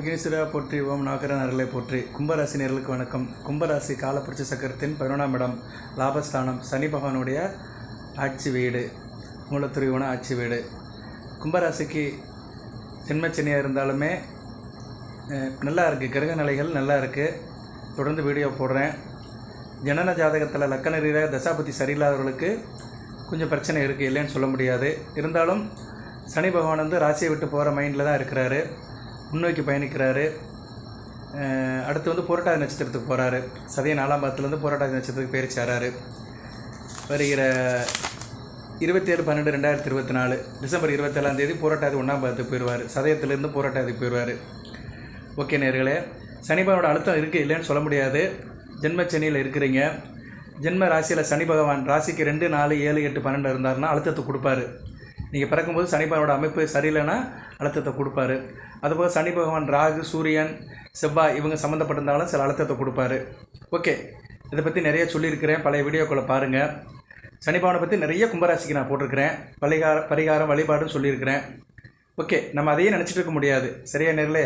விக்னேஸ்வரா போற்றி ஓம் நாகரன் அருளை போற்றி. கும்பராசி நேர்களுக்கு வணக்கம். கும்பராசி காலப்புரட்சி சக்கரத்தின் பதினொன்றாம் இடம் லாபஸ்தானம் சனி பகவானுடைய ஆட்சி வீடு மூலத்துறைவன ஆட்சி வீடு. கும்பராசிக்கு ஜென்மச்சனியாக இருந்தாலுமே நல்லா இருக்குது கிரக நிலைகள் நல்லா இருக்குது தொடர்ந்து வீடியோ போடுறேன். ஜனன ஜாதகத்தில் லக்கண ரீதியாக தசாபதி சரியில்லாதவர்களுக்கு கொஞ்சம் பிரச்சனை இருக்குது இல்லைன்னு சொல்ல முடியாது. இருந்தாலும் சனி பகவான் வந்து ராசியை விட்டு போகிற மைண்டில் தான் இருக்கிறாரு. முன்னோக்கி பயணிக்கிறாரு. அடுத்து வந்து புரட்டாதி நட்சத்திரத்துக்கு போகிறாரு சதய நாலாம் பாதத்துலேருந்து புரட்டாதி நட்சத்திரத்துக்கு பேர் சேராரு. வருகிற இருபத்தி ஏழு பன்னெண்டு ரெண்டாயிரத்தி இருபத்தி நாலு டிசம்பர் இருபத்தேழாம் தேதி புரட்டாதி ஒன்றாம் பாதத்துக்கு போயிடுவார் சதயத்திலேருந்து புரட்டாதிக்கு போயிடுவார் ஓகே நேர்களே சனிபாவோட அழுத்தம் இருக்குது இல்லைன்னு சொல்ல முடியாது. ஜென்மச்சனியில் இருக்கிறீங்க. ஜென்ம ராசியில் சனி பகவான் ராசிக்கு ரெண்டு நாலு ஏழு எட்டு பன்னெண்டு இருந்தாருன்னா அழுத்தத்தை கொடுப்பாரு. நீங்கள் பிறக்கும்போது சனி அமைப்பு சரியில்லைன்னா அழுத்தத்தை கொடுப்பாரு. அதுபோக சனி பகவான் ராகு சூரியன் செவ்வாய் இவங்க சம்மந்தப்பட்டிருந்தாலும் சில அழுத்தத்தை கொடுப்பாரு. ஓகே. இதை பற்றி நிறைய சொல்லியிருக்கிறேன். பழைய வீடியோக்களை பாருங்கள் சனி பகவானை பற்றி நிறைய கும்பராசிக்கு நான் போட்டிருக்கிறேன். பரிகார பரிகாரம் வழிபாடுன்னு சொல்லியிருக்கிறேன். ஓகே. நம்ம அதையே நினச்சிட்டு இருக்க முடியாது. சரியா நேரில்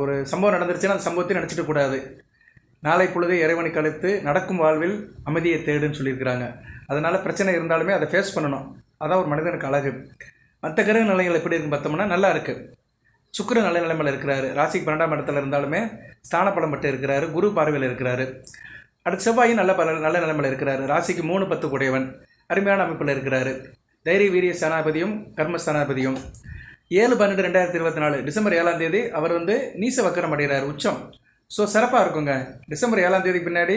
ஒரு சம்பவம் நடந்துருச்சுன்னா அந்த சம்பவத்தையும் நினச்சிட்டு கூடாது. நாளை பொழுது இறைவனை கழித்து நடக்கும் வாழ்வில் அமைதியை தேடுன்னு சொல்லியிருக்கிறாங்க. அதனால் பிரச்சனை இருந்தாலுமே அதை ஃபேஸ் பண்ணணும். அதான் ஒரு மனிதனுக்கு அழகு. மற்ற கிரக நிலைகள் எப்படி இருக்குன்னு பார்த்தோம்னா நல்லா இருக்குது சுக்கிரன் நல்ல நிலைமையில் இருக்கிறாரு. ராசிக்கு பன்னெண்டாம் இடத்துல இருந்தாலுமே ஸ்தான பலம் பட்டு இருக்கிறாரு. குரு பார்வையில் இருக்கிறாரு. அடுத்து செவ்வாயும் நல்ல பல நல்ல நிலைமையில் இருக்கிறாரு. ராசிக்கு மூணு பத்து கூடையவன் அருமையான அமைப்பில் இருக்கிறாரு. தைரிய வீரிய ஸ்தானாபதியும் கர்மஸ்தானாபதியும் ஏழு பன்னெண்டு ரெண்டாயிரத்தி இருபத்தி நாலு டிசம்பர் ஏழாம் தேதி அவர் வந்து நீச வக்கரம் அடைகிறார். உச்சம். ஸோ சிறப்பாக இருக்குங்க. டிசம்பர் ஏழாம் தேதி பின்னாடி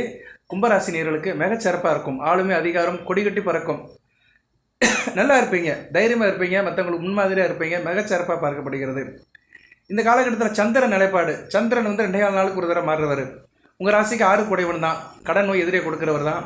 கும்பராசி நேர்களுக்கு மிகச் சிறப்பாக இருக்கும். ஆளுமை அதிகாரம் கொடிகட்டி பறக்கும். நல்லா இருப்பீங்க. தைரியமாக இருப்பீங்க. மற்றவங்களுக்கு முன்மாதிரியாக இருப்பீங்க. மிகச்சிறப்பாக பார்க்கப்படுகிறது. இந்த காலகட்டத்தில் சந்திரன் நிலைப்பாடு. சந்திரன் வந்து ரெண்டே நாள் நாளுக்கு ஒரு தடவை மாறுறவர். உங்கள் ராசிக்கு ஆறு குடைவன் தான். கடன் நோய் எதிரே கொடுக்குறவர் தான்.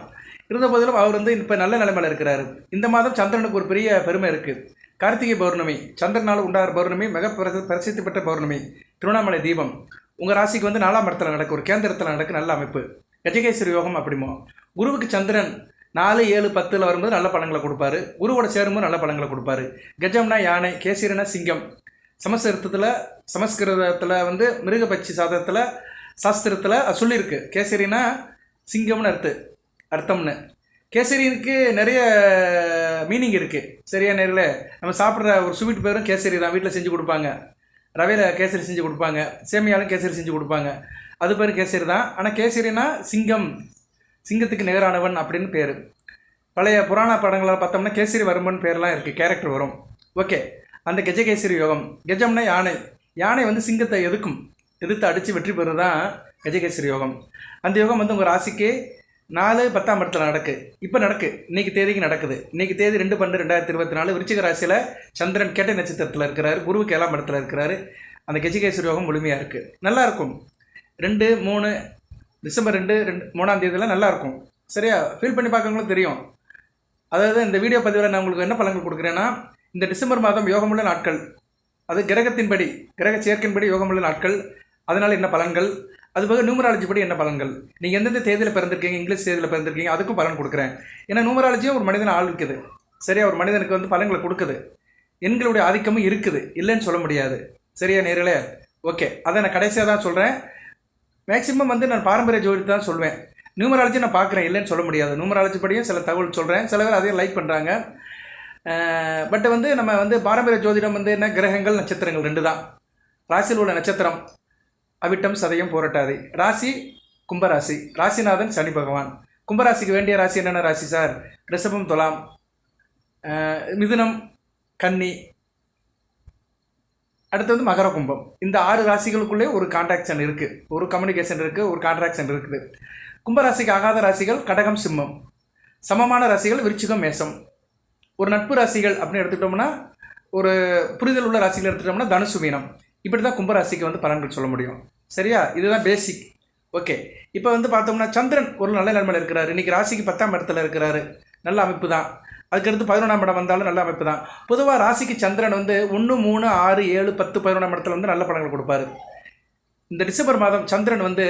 இருந்த போதிலும் அவர் வந்து இப்போ நல்ல நிலைமையில் இருக்கிறாரு. இந்த மாதம் சந்திரனுக்கு ஒரு பெரிய பெருமை இருக்குது கார்த்திகை பௌர்ணமி. சந்திரனால் உண்டாகிற பௌர்ணமி மிக பிரசித்தி பெற்ற பௌர்ணமி. திருவண்ணாமலை தீபம். உங்கள் ராசிக்கு வந்து நாலாம் இடத்துல நடக்கும் ஒரு கேந்திரத்தில் நடக்கும் நல்ல அமைப்பு. கஜகேஸ்வரி யோகம் அப்படிமோ. குருவுக்கு சந்திரன் நாலு ஏழு பத்தில் வரும்போது நல்ல பழங்களை கொடுப்பாரு. குருவோட சேரும்போது நல்ல பழங்களை கொடுப்பாரு. கஜம்னா யானை கேசரினா சிங்கம். சமஸ்கிருதத்தில் சமஸ்கிருதத்தில் வந்து மிருகபட்சி சாதத்தில் சாஸ்திரத்தில் சொல்லியிருக்கு. கேசரினா சிங்கம்னு அர்த்து அர்த்தம்னு. கேசரிக்கு நிறைய மீனிங் இருக்குது சரியா நேரில்? நம்ம சாப்பிட்ற ஒரு ஸ்வீட் பேரும் கேசரி தான். வீட்டில் செஞ்சு கொடுப்பாங்க. ரவையில் கேசரி செஞ்சு கொடுப்பாங்க. சேமியாலும் கேசரி செஞ்சு கொடுப்பாங்க. அது பேர் கேசரி தான். ஆனால் கேசரினா சிங்கம். சிங்கத்துக்கு நிகரானவன் அப்படின்னு பேர். பழைய புராண படங்களை பார்த்தோம்னா கேசரி வருமன் பேர்லாம் இருக்குது கேரக்டர் வரும். ஓகே அந்த கஜகேசரி யோகம். கஜம்னா யானை. யானை வந்து சிங்கத்தை எதுக்கும்? எதிர்த்து அடித்து வெற்றி பெறுறது தான் கஜகேசரி யோகம். அந்த யோகம் வந்து உங்கள் ராசிக்கு நாலு பத்தாம் இடத்துல நடக்கு. இப்போ நடக்கு. இன்னைக்கு தேதிக்கு நடக்குது. இன்னைக்கு தேதி ரெண்டு பன்னெண்டு ரெண்டாயிரத்தி இருபத்தி நாலு விருச்சிக ராசியில் சந்திரன் கேட்ட நட்சத்திரத்தில் இருக்கிறாரு. குருவுக்கு ஏழாம் இடத்துல இருக்கிறாரு. அந்த கஜகேசரி யோகம் முழுமையாக இருக்குது நல்லாயிருக்கும் ரெண்டு மூணு டிசம்பர் ரெண்டு ரெண்டு மூணாம் தேதியெல்லாம் நல்லாயிருக்கும் சரியா? ஃபீல் பண்ணி பார்க்கறவங்களும் தெரியும். அதாவது இந்த வீடியோ பதிவில் நான் உங்களுக்கு என்ன பலன்கள் கொடுக்குறேன்னா இந்த டிசம்பர் மாதம் யோகமுள்ள நாட்கள். அது கிரகத்தின்படி கிரக சேர்க்கையின்படி யோகமுள்ள நாட்கள். அதனால் என்ன பலன்கள்? அதுபோக நியூமராலஜி படி என்ன பலன்கள்? நீங்கள் எந்தெந்த தேதியில் பிறந்திருக்கீங்க? இங்கிலீஷ் தேதியில் பிறந்திருக்கீங்க? அதுக்கும் பலன் கொடுக்குறேன். ஏன்னா நியூமராலஜியும் ஒரு மனிதனை ஆளுக்குது சரியா? ஒரு மனிதனுக்கு வந்து பலன்களை கொடுக்குது. எண்களுடைய ஆதிக்கமும் இருக்குது. இல்லைன்னு சொல்ல முடியாது. சரியா நேர்களே? ஓகே. அதை நான் கடைசியாக தான் சொல்கிறேன் மேக்ஸிமம் வந்து நான் பாரம்பரிய ஜோதி தான் சொல்வேன். நியூமராலஜி நான் பார்க்குறேன். இல்லைன்னு சொல்ல முடியாது. நியூமராலஜி படியும் சில தகவல் சொல்கிறேன் சில பேர் அதையும் லைக் பண்ணுறாங்க பட் வந்து நம்ம வந்து பாரம்பரிய ஜோதிடம் வந்து என்ன? கிரகங்கள் நட்சத்திரங்கள் ரெண்டு தான் ராசியில் உள்ள நட்சத்திரம் அவிட்டம் சதயம் போராட்டாது. ராசி கும்பராசி. ராசிநாதன் சனி பகவான். கும்பராசிக்கு வேண்டிய ராசி என்னென்ன ராசி சார்? ரிஷபம் துலாம். மிதுனம் கன்னி. அடுத்து வந்து மகர கும்பம். இந்த ஆறு ராசிகளுக்குள்ளே ஒரு கான்ட்ராக்ஷன் இருக்குது ஒரு கம்யூனிகேஷன் இருக்குது ஒரு கான்ட்ராக்ஷன் இருக்குது. கும்பராசிக்கு ஆகாத ராசிகள் கடகம் சிம்மம். சமமான ராசிகள் விருச்சிகம் மேசம். ஒரு நட்பு ராசிகள் அப்படின்னு எடுத்துக்கிட்டோம்னா ஒரு புரிதல் உள்ள ராசிகள் எடுத்துட்டோம்னா தனுசு மீனம். இப்படி தான் கும்பராசிக்கு வந்து பலன்கள் சொல்ல முடியும். சரியா? இதுதான் பேசிக் ஓகே இப்போ வந்து பார்த்தோம்னா சந்திரன் ஒரு நல்ல நிலைமையில் இருக்கிறாரு. இன்றைக்கி ராசிக்கு பத்தாம் இடத்துல இருக்கிறாரு. நல்ல அமைப்பு தான் அதுக்கடுத்து பதினொன்றாம் இடம் வந்தாலும் நல்ல அமைப்பு தான் பொதுவாக ராசிக்கு சந்திரன் வந்து ஒன்று மூணு ஆறு ஏழு பத்து பதினொன்றாம் இடத்துல வந்து நல்ல பலன்கள் கொடுப்பாரு. இந்த டிசம்பர் மாதம் சந்திரன் வந்து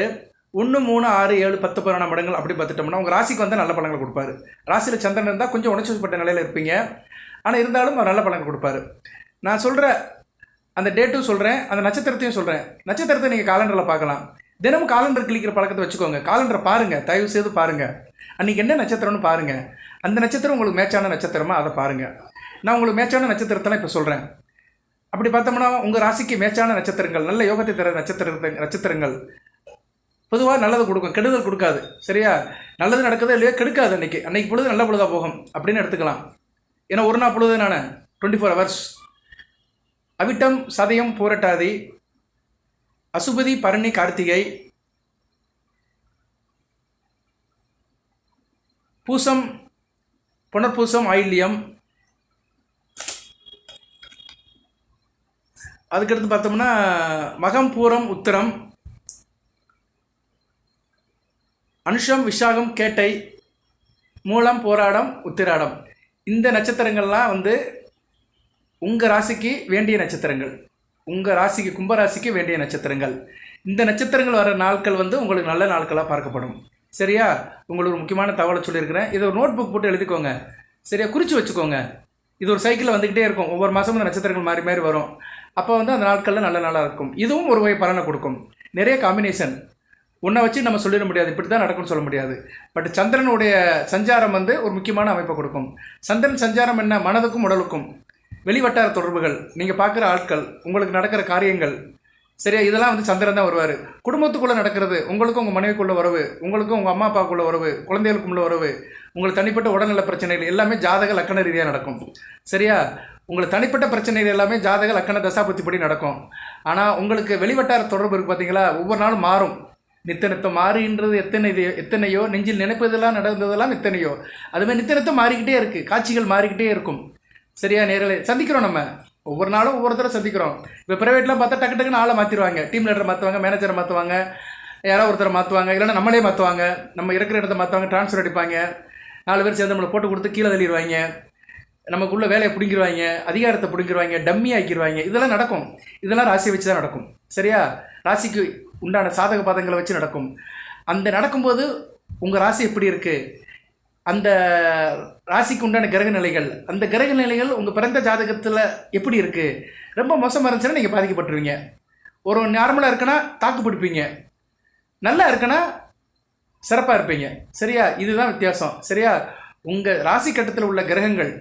ஒன்று மூணு ஆறு ஏழு பத்து பதினொன்றாம் இடங்கள் அப்படி பார்த்துட்டோம்னா உங்கள் ராசிக்கு வந்து நல்ல பலன்கள் கொடுப்பாரு. ராசியில் சந்திரன் இருந்தால் கொஞ்சம் உணர்ச்சிப்பட்ட நிலையில் இருப்பீங்க. ஆனால் இருந்தாலும் அவர் நல்ல பலன்கள் கொடுப்பாரு. நான் சொல்கிற அந்த டேட்டும் சொல்கிறேன் அந்த நட்சத்திரத்தையும் சொல்கிறேன் நட்சத்திரத்தை நீங்கள் காலண்டரில் பார்க்கலாம். தினமும் காலண்டர் கிளிக்கிற பழக்கத்தை வச்சுக்கோங்க. காலண்டரை பாருங்கள் தயவு செய்து பாருங்கள் அன்றைக்கி என்ன நட்சத்திரம்னு பாருங்கள் அந்த நட்சத்திரம் உங்களுக்கு மேட்சான நட்சத்திரமா? அதை பாருங்கள் நான் உங்களுக்கு மேட்சான நட்சத்திரத்தெல்லாம் இப்போ சொல்கிறேன் அப்படி பார்த்தோம்னா உங்கள் ராசிக்கு மேட்சான நட்சத்திரங்கள் நல்ல யோகத்தை தர நட்சத்திர நட்சத்திரங்கள். பொதுவாக நல்லது கொடுக்கும் கெடுதல் கொடுக்காது. சரியா? நல்லது நடக்குதோ இல்லையோ கெடுக்காது அன்னைக்கு. அன்னைக்கு பொழுது நல்ல பொழுதாக போகும் அப்படின்னு எடுத்துக்கலாம். ஏன்னா ஒரு நாள் பொழுது நான்? டுவெண்ட்டி ஃபோர் ஹவர்ஸ் அவிட்டம் சதயம் பூரட்டாதி அசுபதி பரணி கார்த்திகை பூசம் புனர்பூசம் ஆயில்யம். அதுக்கடுத்து பார்த்தோம்னா மகம் பூரம் உத்திரம் அனுஷம் விஷாகம் கேட்டை மூலம் போராடம் உத்திராடம். இந்த நட்சத்திரங்கள்லாம் வந்து உங்கள் ராசிக்கு வேண்டிய நட்சத்திரங்கள். உங்கள் ராசிக்கு கும்பராசிக்கு வேண்டிய நட்சத்திரங்கள். இந்த நட்சத்திரங்கள் வர நாட்கள் வந்து உங்களுக்கு நல்ல நாட்களாக பார்க்கப்படும். சரியா? உங்களுக்கு ஒரு முக்கியமான தகவலை சொல்லியிருக்கிறேன். இதை ஒரு நோட் புக் போட்டு எழுதிக்கோங்க. சரியா? குறித்து வச்சுக்கோங்க. இது ஒரு சைக்கிளில் வந்துக்கிட்டே இருக்கும். ஒவ்வொரு மாதமும் இந்த நட்சத்திரங்கள் மாறி மாறி வரும். அப்போ வந்து அந்த நாட்களில் நல்ல நாளாக இருக்கும். இதுவும் ஒரு வகை பலனை கொடுக்கும். நிறைய காம்பினேஷன் உன்னை வச்சு நம்ம சொல்லிட முடியாது. இப்படி தான் நடக்கும்னு சொல்ல முடியாது. பட் சந்திரனுடைய சஞ்சாரம் வந்து ஒரு முக்கியமான அமைப்பை கொடுக்கும். சந்திரன் சஞ்சாரம் என்ன? மனதுக்கும் உடலுக்கும். வெளிவட்டார தொடர்புகள். நீங்கள் பார்க்குற ஆட்கள் உங்களுக்கு நடக்கிற காரியங்கள். சரியா? இதெல்லாம் வந்து சந்திரன் தான் வருவார். குடும்பத்துக்குள்ளே நடக்கிறது உங்களுக்கும் உங்கள் மனைவிக்குள்ள உறவு உங்களுக்கும் உங்கள் அம்மா அப்பாவுக்குள்ள உறவு குழந்தைகளுக்குள்ள உறவு உங்களுக்கு தனிப்பட்ட உடல்நல பிரச்சனைகள் எல்லாமே ஜாதக லக்கண ரீதியாக நடக்கும். சரியா? உங்களுக்கு தனிப்பட்ட பிரச்சனைகள் எல்லாமே ஜாதக லக்கண தசாபுத்திப்படி நடக்கும். ஆனால் உங்களுக்கு வெளிவட்டார தொடர்பு இருக்குது பார்த்தீங்களா ஒவ்வொரு நாளும் மாறும். நித்த மாறுகின்றது எத்தனை இது எத்தனையோ? நெஞ்சில் நினைப்பதெல்லாம் நடந்ததெல்லாம் எத்தனையோ? அதுமாதிரி நித்தனத்தை மாறிக்கிட்டே இருக்குது காட்சிகள் மாறிக்கிட்டே இருக்கும். சரியா நேரில்? சந்திக்கிறோம் நம்ம. ஒவ்வொரு நாளும் ஒவ்வொருத்தரை சந்திக்கிறோம். இப்போ ப்ரைவேட்லாம் பார்த்தா டக்கு டக்குன்னு ஆளை மாற்றிடுவாங்க டீம் லீடரை மாற்றுவாங்க மேனேஜரை மாற்றுவாங்க யாரோ ஒருத்தரை மாற்றுவாங்க இல்லைன்னா நம்மளே மாற்றுவாங்க நம்ம இருக்கிற இடத்த மாற்றுவாங்க ட்ரான்ஸ்ஃபர் அடிப்பாங்க. நாலு பேர் சேர்ந்து நம்மளை போட்டு கொடுத்து கீழே தள்ளிடுவாங்க. நமக்குள்ளே வேலையை பிடிங்கிடுவாங்க அதிகாரத்தை பிடிங்கிடுவாங்க டம்மி ஆக்கிடுவாங்க இதெல்லாம் நடக்கும். இதெல்லாம் ராசியை வச்சு தான் நடக்கும். சரியா? ராசிக்கு உண்டான சாதக பாதங்களை வச்சு நடக்கும். அந்த நடக்கும்போது உங்கள் ராசி எப்படி இருக்குது அந்த ராசிக்கு உண்டான கிரக நிலைகள் அந்த கிரக நிலைகள் உங்கள் பிறந்த ஜாதகத்தில் எப்படி இருக்குது ரொம்ப மோசமாக இருந்துச்சுன்னா நீங்கள் பாதிக்கப்பட்டுருவீங்க. ஒரு நார்மலாக இருக்குன்னா தாக்கு பிடிப்பீங்க. நல்லா இருக்குன்னா சிறப்பாக இருப்பீங்க. சரியா? இதுதான் வித்தியாசம். சரியா? உங்கள் ராசி கட்டத்தில் உள்ள கிரகங்கள்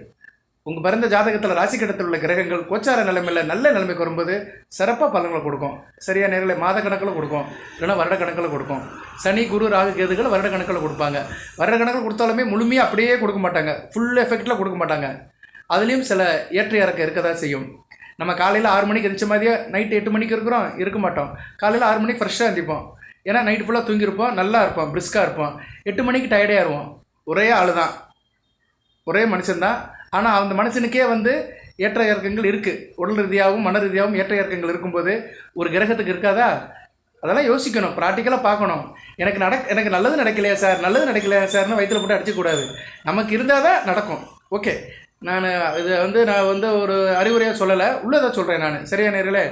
உங்கள் பிறந்த ஜாதகத்தில் ராசி கட்டத்தில் உள்ள கிரகங்கள் கோச்சார நிலைமையில் நல்ல நிலைமைக்கு வரும்போது சிறப்பாக பலன்களை கொடுக்கும். சரியாக நேரில் மாத கணக்கில் கொடுக்கும். இல்லைன்னா வருட கணக்கில் கொடுக்கும். சனி குரு ராகு கேதுகள் வருட கணக்கில் கொடுப்பாங்க. வருட கணக்கில் கொடுத்தாலுமே முழுமையாக அப்படியே கொடுக்க மாட்டாங்க. ஃபுல் எஃபெக்டில் கொடுக்க மாட்டாங்க. அதுலேயும் சில ஏற்ற இறக்க இருக்க தான் செய்யும். நம்ம காலையில் ஆறு மணிக்கு எந்திரிச்ச மாதிரியே நைட்டு எட்டு மணிக்கு இருக்கிறோம் இருக்க மாட்டோம். காலையில் ஆறு மணிக்கு ஃப்ரெஷ்ஷாக எந்திப்போம் ஏன்னா நைட் ஃபுல்லாக தூங்கியிருப்போம் நல்லா இருப்போம் பிரிஸ்காக இருப்போம். எட்டு மணிக்கு டயர்டே ஆயிடுவோம் ஒரே ஆள் தான் ஒரே மனுஷன்தான். ஆனால் அந்த மனுஷனுக்கே வந்து ஏற்ற இறக்கங்கள் இருக்குது உடல் ரீதியாகவும் மன ரீதியாகவும் ஏற்ற இறக்கங்கள் இருக்கும்போது ஒரு கிரகத்துக்கு இருக்காதா? அதெல்லாம் யோசிக்கணும் ப்ராக்டிக்கலாக பார்க்கணும். எனக்கு நடக் எனக்கு நல்லது நடக்கலையா சார் நல்லது நடக்கலையா சார்னு வயிற்றில் போட்டு அடிச்சக்கூடாது. நமக்கு இருந்தால் தான் நடக்கும். ஓகே நான் இது வந்து நான் வந்து ஒரு அறிவுரையாக சொல்லலை. உள்ளதாக சொல்கிறேன் நான். சரியா நேர்களே?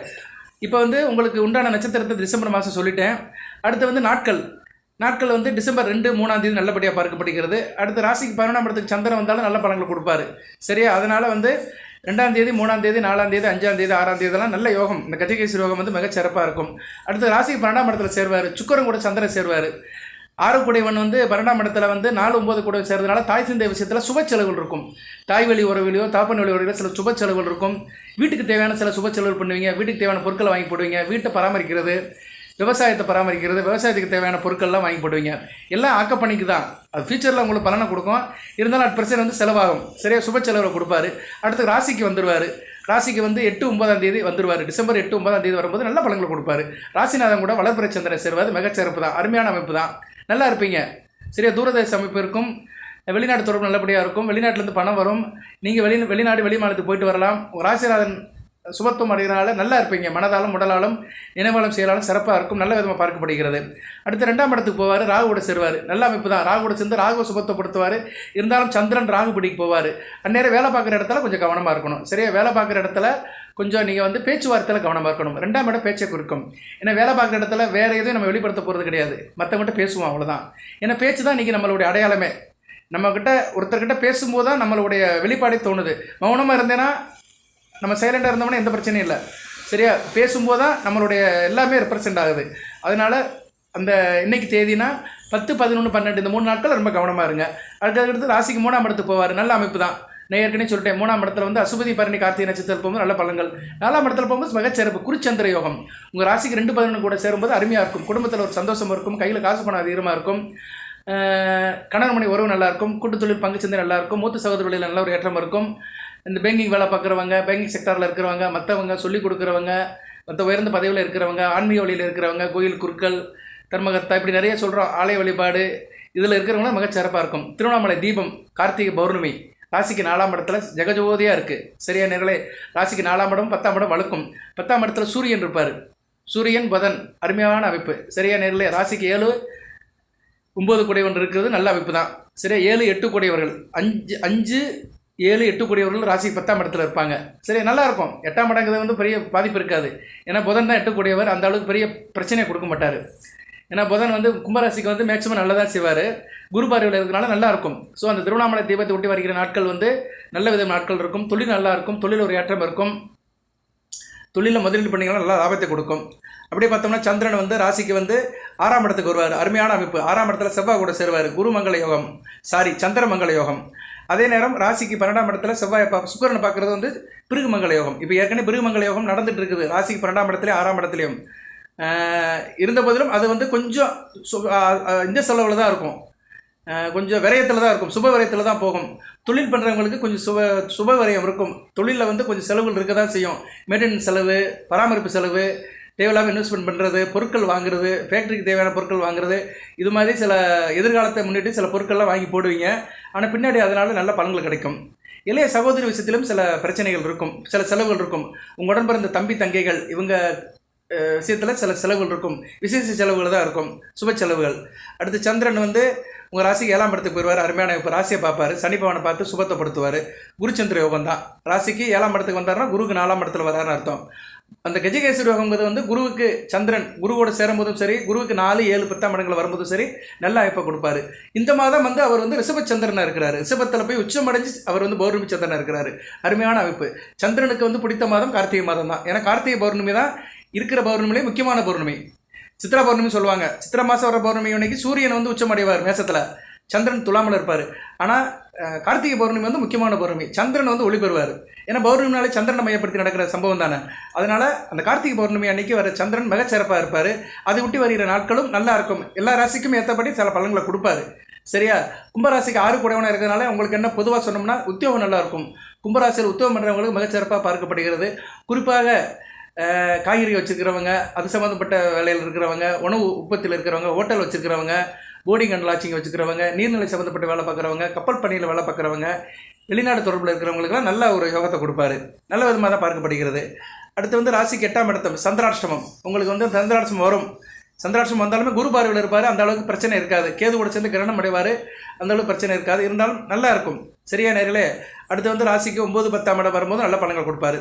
இப்போ வந்து உங்களுக்கு உண்டான நட்சத்திரத்தை டிசம்பர் மாதம் சொல்லிட்டேன். அடுத்து வந்து நாட்கள். நாட்கள் வந்து டிசம்பர் ரெண்டு மூணாம் தேதி நல்லபடியாக பார்க்கப்படுகிறது. அடுத்து ராசிக்கு பதினொன்றாம் இடத்துக்கு சந்திரன் வந்தாலும் நல்ல பலன்களை கொடுப்பாரு. சரியா? அதனால் வந்து ரெண்டாம் தேதி மூணாம் தேதி நாலாம் தேதி அஞ்சாம் தேதி ஆறாம் தேதியெல்லாம் நல்ல யோகம். இந்த கஜகேசி யோகம் வந்து மிகச்சிறப்பாக இருக்கும். அடுத்து ராசிக்கு பன்னெண்டாம் இடத்துல சேருவார். சுக்கரன் கூட சந்திரன் சேருவார். ஆறு வந்து பன்னெண்டாம் இடத்துல வந்து நாலு ஒன்பது கூட சேர்றதுனால தாய் சிந்தை விஷயத்தில் சுப செலவுகள் இருக்கும். தாய் வழி உறவிலையோ தாப்பன் வழி உறவிலையோ சில சுப செலவுகள் இருக்கும். வீட்டுக்கு தேவையான சில சுப செலவுகள் பண்ணுவீங்க. வீட்டுக்கு தேவையான பொருட்களை வாங்கி போடுவீங்க. வீட்டை பராமரிக்கிறது. விவசாயத்தை பராமரிக்கிறது விவசாயத்துக்கு தேவையான பொருட்கள்லாம் வாங்கி போடுவீங்க. எல்லாம் ஆக்கப்பணிக்கு தான். அது ஃபியூச்சரில் உங்களுக்கு பலனை கொடுக்கும். இருந்தாலும் அட் பிரச்சனை வந்து செலவாகும். சரியாக சுப செலவை கொடுப்பாரு. அடுத்து ராசிக்கு வந்துடுவார் ராசிக்கு வந்து எட்டு ஒன்பதாம் தேதி வந்துருவார். டிசம்பர் எட்டு ஒன்பதாம் தேதி வரும்போது நல்ல பலன்களை கொடுப்பாரு. ராசிநாதன் கூட வளர்பிறை சந்திரன் சேருவது மிகச்சிறப்பு தான். அருமையான அமைப்பு தான். நல்லா இருப்பீங்க. சரியா? தூரதேச அமைப்பு இருக்கும். வெளிநாட்டு தொடர்பு நல்லபடியாக இருக்கும். வெளிநாட்டிலேருந்து பணம் வரும். நீங்கள் வெளி வெளிநாடு வெளி மாநிலத்துக்கு போயிட்டு வரலாம். ராசிநாதன் சுபத்துவம் அடைகிறனால நல்லா இருப்பீங்க. மனதாலும் உடலாலும் நினைவாலும் செயலாலும் சிறப்பாக இருக்கும். நல்ல விதமாக பார்க்கப்படுகிறது. அடுத்து ரெண்டாம் இடத்துக்கு போவார் ராகுவோட சேருவார். நல்ல அமைப்பு தான். ராகுவோட சேர்ந்து ராகுவை சுபத்துவப்படுத்துவார் இருந்தாலும் சந்திரன் ராகு பிடிக்கு போவார். அந்நேரம் வேலை பார்க்குற இடத்துல கொஞ்சம் கவனமாக இருக்கணும். சரியா? வேலை பார்க்குற இடத்துல கொஞ்சம் நீங்கள் வந்து பேச்சுவார்த்தையில் கவனமாக இருக்கணும். ரெண்டாம் இடம் பேச்சை குறிக்கும். ஏன்னா வேலை பார்க்குற இடத்துல வேறு எதுவும் நம்ம வெளிப்படுத்த போகிறது கிடையாது. மற்றவங்ககிட்ட பேசுவோம் அவ்வளோதான் ஏன்னா பேச்சு தான் இன்றைக்கி நம்மளுடைய அடையாளமே. நம்மக்கிட்ட ஒருத்தர்கிட்ட பேசும்போது தான் நம்மளுடைய வெளிப்பாடே தோணுது. மௌனமாக இருந்தேன்னா நம்ம சைலண்டாக இருந்தோம்னா எந்த பிரச்சனையும் இல்லை. சரியா? பேசும்போது தான் நம்மளுடைய எல்லாமே ரெப்ரசென்ட் ஆகுது. அதனால் அந்த இன்னைக்கு தேதினா பத்து பதினொன்று பன்னெண்டு இந்த மூணு நாட்கள் ரொம்ப கவனமாக இருங்க. அதுக்கடுத்து ராசிக்கு மூணாம் இடத்துக்கு போவார். நல்ல அமைப்பு தான் நான் ஏற்கனவே சொல்லிட்டேன். மூணாம் இடத்துல வந்து அசுபதி பரணி கார்த்திகை நட்சத்திரம் போகும்போது நல்ல பலன்கள். நாலாம் இடத்துல போகும்போது மிகச்சிறப்பு குருச்சந்திர யோகம். உங்கள் ராசிக்கு ரெண்டு பதினொன்று கூட சேரும்போது அருமையாக இருக்கும். குடும்பத்தில் ஒரு சந்தோஷம் இருக்கும். கையில் காசு பணம் அதிகமாக இருக்கும். கணவன் மணி உறவு நல்லாயிருக்கும் கூட்டுத்தொழில் பங்கு சந்தை நல்லாயிருக்கும் மூத்த சகோதரர்களில் நல்ல ஒரு ஏற்றம் இருக்கும். இந்த பேங்கிங் வேலை பார்க்குறவங்க பேங்கிங் செக்டாரில் இருக்கிறவங்க மற்றவங்க சொல்லிக் கொடுக்குறவங்க மற்ற உயர்ந்த பதவியில் இருக்கிறவங்க ஆன்மீக வழியில் இருக்கிறவங்க கோயில் குருக்கள் தர்மகர்த்தா இப்படி நிறைய சொல்கிறோம் ஆலய வழிபாடு இதில் இருக்கிறவங்களாம் மிகச்சிறப்பாக இருக்கும். திருவண்ணாமலை தீபம் கார்த்திகை பௌர்ணமி ராசிக்கு நாலாம் இடத்துல ஜெகஜோதியாக இருக்குது சரியா நேர்களே ராசிக்கு நாலாம் இடம் பத்தாம் இடம் வழுக்கும். பத்தாம் இடத்துல சூரியன் இருப்பார். சூரியன் புதன் அருமையான அமைப்பு. சரியா நேர்களே ராசிக்கு ஏழு ஒம்பது குடையவன் இருக்கிறது நல்ல அமைப்பு தான் சரியா ஏழு எட்டு குடையவர்கள். அஞ்சு அஞ்சு ஏழு எட்டு கூடியவர்கள் ராசி பத்தாம் இடத்துல இருப்பாங்க. சரி நல்லா இருக்கும் எட்டாம் இடங்கிறது வந்து பெரிய பாதிப்பு இருக்காது. ஏன்னா புதன் தான் எட்டு கூடியவர். அந்த அளவுக்கு பெரிய பிரச்சனையை கொடுக்க மாட்டார். ஏன்னா புதன் வந்து கும்பராசிக்கு வந்து மேக்ஸிமம் நல்லதாக செய்வார். குரு பார்வையில் இருக்கிறனால நல்லா இருக்கும் ஸோ அந்த திருவண்ணாமலை தீபத்தை ஒட்டி வருகிற நாட்கள் வந்து நல்ல விதமான நாட்கள் இருக்கும். தொழில் நல்லா இருக்கும் தொழில் ஒரு ஏற்றம் இருக்கும். தொழிலில் முதலீடு பண்ணிங்கன்னா நல்லா லாபத்தை கொடுக்கும். அப்படியே பார்த்தோம்னா சந்திரன் வந்து ராசிக்கு வந்து ஆறாம் இடத்துக்கு வருவார். அருமையான அமைப்பு. ஆறாம் இடத்துல செவ்வாய் கூட சேருவார். குருமங்கள யோகம். சாரி சந்திரமங்கல யோகம். அதே நேரம் ராசிக்கு பன்னெண்டாம் இடத்துல செவ்வாய் சுக்கரனை பார்க்குறது வந்து பிருகுமங்கல யோகம். இப்போ ஏற்கனவே பிருகுமங்கல யோகம் நடந்துட்டு இருக்குது. ராசிக்கு பன்னெண்டாம் இடத்துலையும் ஆறாம் இடத்துலையும். இருந்த போதிலும் அது வந்து கொஞ்சம் சு- இந்த செலவில் தான் இருக்கும். கொஞ்சம் விரயத்தில் தான் இருக்கும். சுப விரயத்தில் தான் போகும். தொழில் பண்ணுறவங்களுக்கு கொஞ்சம் சுப சுப விரயம் இருக்கும். தொழிலில் வந்து கொஞ்சம் செலவுகள் இருக்க தான் செய்யும். மெயின்டெனன்ஸ் செலவு பராமரிப்பு செலவு தேவையில்லாமல் இன்வெஸ்ட்மெண்ட் பண்ணுறது பொருட்கள் வாங்குறது ஃபேக்ட்ரிக்கு தேவையான பொருட்கள் வாங்குறது இது மாதிரி சில எதிர்காலத்தை முன்னிட்டு சில பொருட்கள்லாம் வாங்கி போடுவீங்க. ஆனால் பின்னாடி அதனால் நல்ல பலன்கள் கிடைக்கும். இளைய சகோதரி விஷயத்திலும் சில பிரச்சனைகள் இருக்கும். சில செலவுகள் இருக்கும். உங்கள் உடன் பிறந்த தம்பி தங்கைகள் இவங்க விஷயத்தில் சில செலவுகள் இருக்கும். விசேஷ செலவுகள் தான் இருக்கும். சுப செலவுகள். அடுத்து சந்திரன் வந்து உங்கள் ராசிக்கு ஏழாம் இடத்துக்கு போயிடுவார் அருமையான இப்போ ராசியை பார்ப்பார். சனி பவனை பார்த்து சுபத்தைப்படுத்துவார் குருச்சந்திர யோகம் தான். ராசிக்கு ஏழாம் இடத்துக்கு வந்தார்னா குருக்கு நாலாம் இடத்துல வராருன்னு அர்த்தம். அந்த கஜகேசரி யோகங்கிறது வந்து குருவுக்கு சந்திரன் குருவோட சேரும்போதும் சரி குருவுக்கு நாலு ஏழு பத்தாம் இடங்கள் வரும்போதும் சரி நல்ல அமைப்பை கொடுப்பாரு. இந்த மாதம் வந்து அவர் வந்து ரிஷபச்சந்திரனாக இருக்கிறாரு. ரிஷபத்தில் போய் உச்சமடைஞ்சு அவர் வந்து பௌர்ணமி சந்திரனாக இருக்கிறாரு. அருமையான அமைப்பு. சந்திரனுக்கு வந்து பிடித்த மாதம் கார்த்திகை மாதம் தான். ஏன்னா கார்த்திகை பௌர்ணமி தான் இருக்கிற பௌர்ணமிலே முக்கியமான பௌர்ணமி. சித்ரா பௌர்ணமி சொல்லுவாங்க. சித்திர மாதம் வர பௌர்ணமி அன்னைக்கு சூரியன் வந்து உச்சமடைவார் மேசத்தில். சந்திரன் துலாமல் இருப்பார். ஆனால் கார்த்திகை பௌர்ணமி வந்து முக்கியமான பௌர்ணமி. சந்திரன் வந்து ஒளி பெறுவார் ஏன்னா பௌர்ணமினாலே சந்திரனை மையப்படுத்தி நடக்கிற சம்பவம் தானே. அதனால் அந்த கார்த்திகை பௌர்ணமி அன்னைக்கு வர சந்திரன் மிகச்சிறப்பாக இருப்பார். அதை விட்டு வருகிற நாட்களும் நல்லா இருக்கும். எல்லா ராசிக்கும் ஏற்றபடி சில பலன்களை கொடுப்பாரு. சரியா? கும்பராசிக்கு ஆறு கூடவனாக இருக்கிறதுனால உங்களுக்கு என்ன பொதுவாக சொன்னோம்னா உத்தியோகம் நல்லா இருக்கும். கும்பராசியில் உத்தியோகம் பண்ணுறவங்களுக்கு மிகச்சிறப்பாக பார்க்கப்படுகிறது. குறிப்பாக காய்கறி வச்சுருக்கிறவங்க அது சம்மந்தப்பட்ட வேலையில் இருக்கிறவங்க உணவு உற்பத்தியில் இருக்கிறவங்க ஹோட்டல் வச்சுருக்கிறவங்க போர்டிங் அண்ட் லாட்சிங் வச்சுக்கிறவங்க நீர்நிலை சம்மந்தப்பட்ட வேலை பார்க்குறவங்க கப்பல் பணியில் வேலை பார்க்குறவங்க வெளிநாடு தொடர்பில் இருக்கிறவங்களுக்குலாம் நல்ல ஒரு யோகத்தை கொடுப்பாரு. நல்ல விதமாக தான் பார்க்கப்படுகிறது. அடுத்து வந்து ராசிக்கு எட்டாம் இடத்தம் சந்திராஷ்டமம். உங்களுக்கு வந்து சந்திராஷ்டமம் வரும். சந்திராஷ்டமம் வந்தாலுமே குரு பார்வையில் இருப்பார். அந்த அளவுக்கு பிரச்சனை இருக்காது. கேது கூட சேர்ந்து கிரணம் அடைவார். அந்த அளவுக்கு பிரச்சனை இருக்காது. இருந்தாலும் நல்லா இருக்கும். சரியா நேரிலே அடுத்து வந்து ராசிக்கு ஒம்பது பத்தாம் இடம் வரும்போது நல்ல பலன்கள் கொடுப்பாரு.